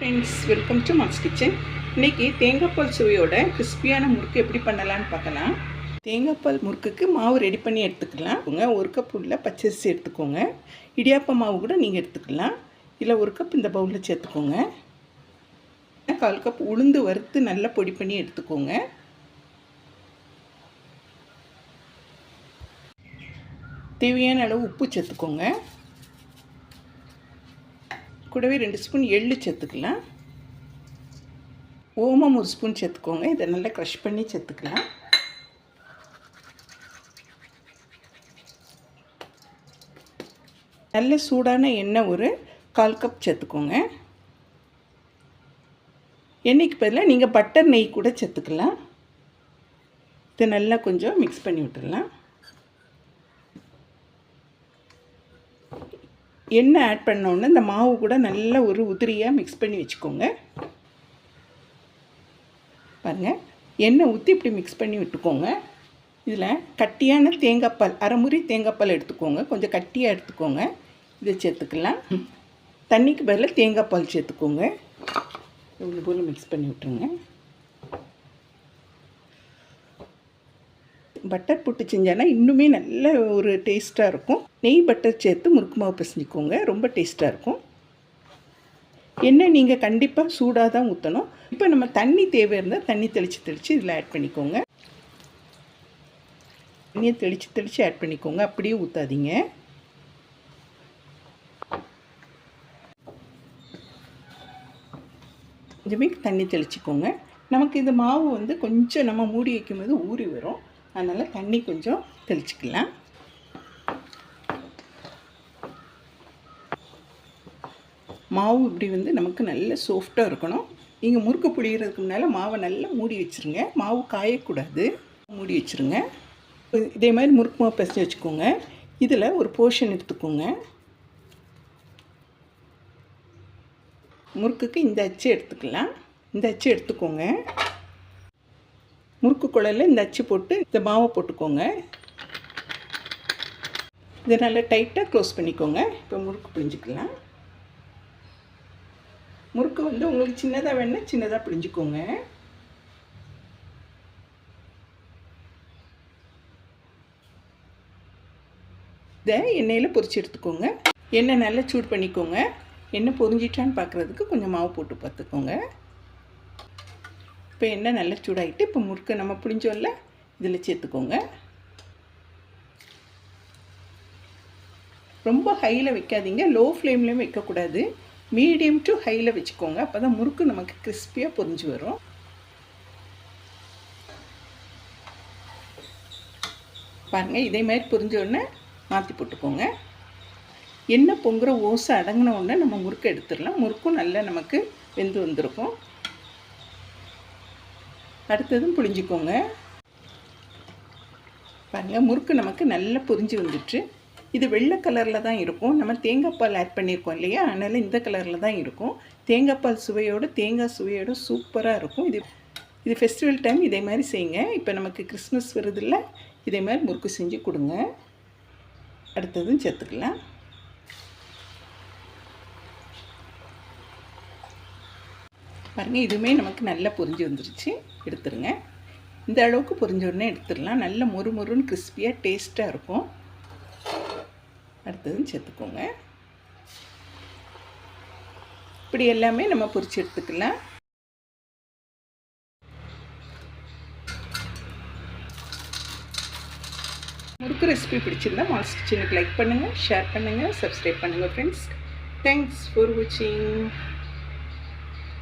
Friends welcome to mass kitchen இன்றைக்கி தேங்காய்ப்பால் சுவையோட கிறிஸ்பியான முறுக்கு எப்படி பண்ணலான்னு பார்க்கலாம். தேங்காய்ப்பால் முறுக்குக்கு மாவு ரெடி பண்ணி எடுத்துக்கலாம். உங்க ஒரு கப் உள்ள பச்சரிசி எடுத்துக்கோங்க. இடியாப்ப மாவு கூட நீங்கள் எடுத்துக்கலாம். இல்லை ஒரு கப் இந்த பவுலில் சேர்த்துக்கோங்க. கால் கப் உளுந்து வறுத்து நல்லா பொடி பண்ணி எடுத்துக்கோங்க. தேவையான அளவு உப்பு சேர்த்துக்கோங்க. கூடவே ரெண்டு ஸ்பூன் எள்ளு சேர்த்துக்கலாம். ஓமம் ஒரு ஸ்பூன் சேர்த்துக்கோங்க. இதை நல்லா க்ரஷ் பண்ணி சேர்த்துக்கலாம். நல்ல சூடான எண்ணெய் ஒரு கால் கப் சேர்த்துக்கோங்க. எண்ணெய்க்கு பதிலாக நீங்கள் பட்டர் நெய் கூட சேர்த்துக்கலாம். இதை நல்லா கொஞ்சம் மிக்ஸ் பண்ணி விட்டுடலாம். எண்ணெய் ஆட் பண்ணோன்னு இந்த மாவு கூட நல்லா ஒரு உதிரியாக மிக்ஸ் பண்ணி வச்சுக்கோங்க. பாருங்கள் எண்ணெய் ஊற்றி இப்படி மிக்ஸ் பண்ணி விட்டுக்கோங்க. இதில் கட்டியான தேங்காய்ப்பால் அரைமுறி தேங்காய்ப்பால் எடுத்துக்கோங்க. கொஞ்சம் கட்டியாக எடுத்துக்கோங்க. இதை சேர்த்துக்கலாம். தண்ணிக்கு பதிலாக தேங்காய்ப்பால் சேர்த்துக்கோங்க. இவ்வளோ போல் மிக்ஸ் பண்ணி விட்டுருங்க. பட்டர் புட்டு செஞ்சேன்னா இன்னுமே நல்ல ஒரு டேஸ்ட்டாக இருக்கும். நெய் பட்டர் சேர்த்து முறுக்கு மாவு பிசைஞ்சிக்கோங்க ரொம்ப டேஸ்ட்டாக இருக்கும். எண்ணெய் நீங்கள் கண்டிப்பாக சூடாக தான் ஊற்றணும் இப்போ நம்ம தண்ணி தேவை இருந்தால் தண்ணி தெளித்து தெளித்து இதில் ஆட் பண்ணிக்கோங்க. தண்ணியை தெளித்து தெளித்து ஆட் பண்ணிக்கோங்க அப்படியே ஊற்றாதீங்க கொஞ்சமே தண்ணி தெளிச்சுக்கோங்க. நமக்கு இந்த மாவு வந்து கொஞ்சம் நம்ம மூடி வைக்கும்போது ஊறி வரும். அதனால் தண்ணி கொஞ்சம் தெளிச்சிக்கலாம். மாவு இப்படி வந்து நமக்கு நல்ல சாஃப்டாக இருக்கணும். நீங்கள் முறுக்கு புளியறதுக்கு முன்னால் மாவை நல்லா மூடி வச்சுருங்க. மாவு காயக்கூடாது. மூடி வச்சுருங்க. இதே மாதிரி முறுக்கு மாவு பிசைஞ்சு வச்சுக்கோங்க. இதில் ஒரு போர்ஷன் எடுத்துக்கோங்க. முறுக்குக்கு இந்த அச்சு எடுத்துக்கலாம். இந்த அச்சு எடுத்துக்கோங்க. முறுக்கு குழலில் இந்த அச்சு போட்டு இந்த மாவை போட்டுக்கோங்க. இதை நல்லா டைட்டாக க்ளோஸ் பண்ணிக்கோங்க. இப்போ முறுக்கு பிழிஞ்சிக்கலாம். முறுக்கு வந்து உங்களுக்கு சின்னதாக வேணால் சின்னதாக பிழிஞ்சிக்கோங்க. இதை எண்ணெயில் பொறிச்சு எடுத்துக்கோங்க. எண்ணெய் நல்லா சூடு பண்ணிக்கோங்க. எண்ணெய் பொரிஞ்சிட்டான்னு பார்க்குறதுக்கு கொஞ்சம் மாவு போட்டு பார்த்துக்கோங்க. இப்போ எண்ணெய் நல்லா சூடாகிட்டு இப்போ முறுக்கு நம்ம புளிஞ்சோம்ல இதில் சேர்த்துக்கோங்க. ரொம்ப ஹையில் வைக்காதீங்க. லோ ஃப்ளேம்லேயும் வைக்கக்கூடாது. மீடியம் டு ஹையில் வச்சுக்கோங்க. அப்போ தான் முறுக்கு நமக்கு கிறிஸ்பியாக பொறிஞ்சு வரும். பாருங்கள் இதே மாதிரி பொரிஞ்சோடனே மாற்றி போட்டுக்கோங்க. எண்ணெய் பொங்குற ஓசை அடங்கின உடனே நம்ம முறுக்கு எடுத்துடலாம். முறுக்கும் நல்லா நமக்கு வெந்து வந்திருக்கும். அடுத்ததும் புளிஞ்சிக்கோங்க. பாருங்கள் முறுக்கு நமக்கு நல்லா புரிஞ்சு வந்துட்டு இது வெள்ளை கலரில் தான் இருக்கும். நம்ம தேங்காய் பால் ஆட் பண்ணியிருக்கோம் இல்லையா? அதனால் இந்த கலரில் தான் இருக்கும். தேங்காய் பால் சுவையோடு தேங்காய் சுவையோடு சூப்பராக இருக்கும். இது இது ஃபெஸ்டிவல் டைம் இதே மாதிரி செய்யுங்க. இப்போ நமக்கு கிறிஸ்மஸ் வருதில்ல இதே மாதிரி முறுக்கு செஞ்சு கொடுங்க. அடுத்ததும் சேர்த்துக்கலாம். பாருங்கள் இதுவுமே நமக்கு நல்லா பொரிஞ்சு வந்துருச்சு. எடுத்துருங்க. இந்த அளவுக்கு பொரிஞ்ச உடனே எடுத்துடலாம். நல்ல மொறு மொறுன்னு கிறிஸ்பியாக டேஸ்ட்டாக இருக்கும். அடுத்ததும் சேர்த்துக்கோங்க. இப்படி எல்லாமே நம்ம பொரிச்சு எடுத்துக்கலாம். முறுக்கு ரெசிபி பிடிச்சிருந்தா மாஸ் கிச்சனுக்கு லைக் பண்ணுங்கள் ஷேர் பண்ணுங்கள் சப்ஸ்கிரைப் பண்ணுங்கள் ஃப்ரெண்ட்ஸ் தேங்க்ஸ் ஃபார் வாட்சிங்